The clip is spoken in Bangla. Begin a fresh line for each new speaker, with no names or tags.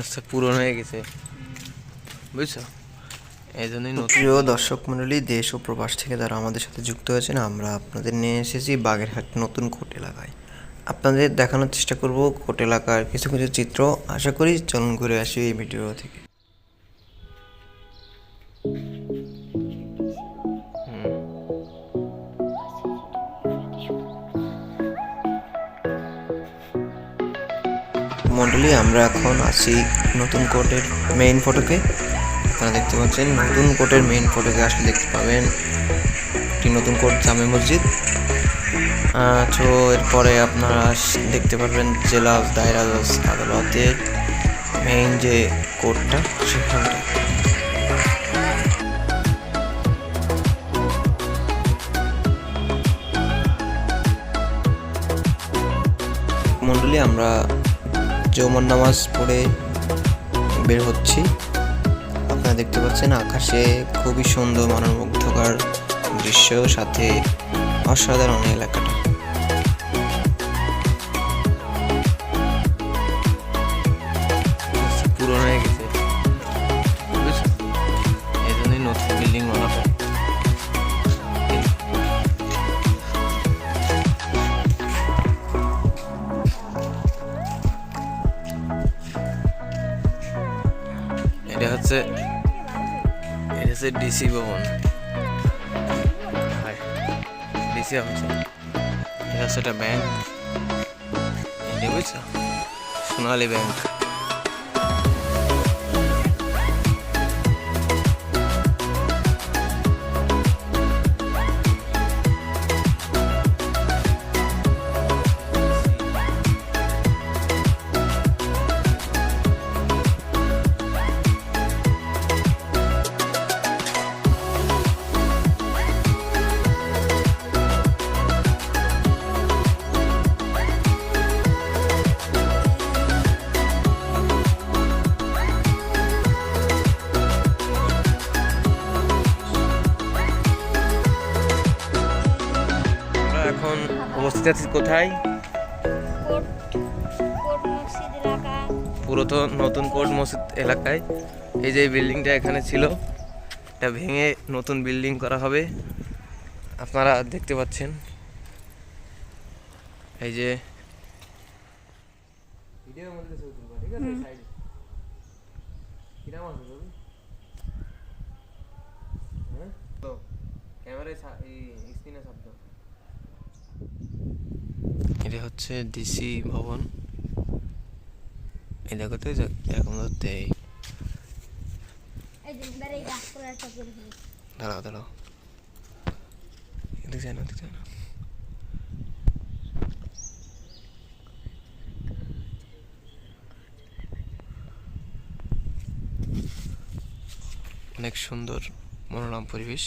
আচ্ছা পুরনো হয়ে গেছে। বুঝছ? এই জন্যই নতুন।
প্রিয় দর্শক মণ্ডলী দেশ ও প্রবাস থেকে যারা আমাদের সাথে যুক্ত হয়েছেন আমরা আপনাদের নিয়ে এসেছি বাগেরহাট নতুন কোট এলাকায়। আপনাদের দেখানোর চেষ্টা করব কোট এলাকার কিছু কিছু চিত্র। আশা করি চলুন ঘুরে আসি এই ভিডিও থেকে। মণ্ডলী, আমরা এখন আছি নতুন কোর্টের মেইন ফটোকে আপনারা দেখতে পাচ্ছেন, নতুন কোর্টের মেইন ফটোকে আসলে দেখতে পাবেন একটি নতুন কোর্ট, জামে মসজিদ। তো এরপরে আপনারা দেখতে পারবেন জেলা দায়রা জজ আদালতের মেইন যে কোর্টটা সেখানটা মণ্ডলী, আমরা জৌমন নামাজ পড়ে বের হচ্ছি। আপনারা দেখতে পাচ্ছেন, আকাশে খুবই সুন্দর মনোমুগ্ধকর দৃশ্য, সাথে অসাধারণ এলাকাটা।
এটা হচ্ছে এটা হচ্ছে ডিসি ভবন। ডিসি অফিস এটা হচ্ছে একটা ব্যাংক বুঝছ? সোনালী ব্যাংক অবস্থিত আছি কোথায়? পুরাতন নতুন কোর্ট মসজিদ এলাকায়। এই যে বিল্ডিংটা এখানে ছিল এটা ভেঙে নতুন বিল্ডিং করা হবে। আপনারা দেখতে পাচ্ছেন। এই যে এটা হচ্ছে ডিসি ভবন। এই দেখো তো এরকম ধরতে। এই দাঁড়াও দাঁড়াও। এদিকে যায় না এদিকে যায় না। অনেক সুন্দর মনোরম পরিবেশ।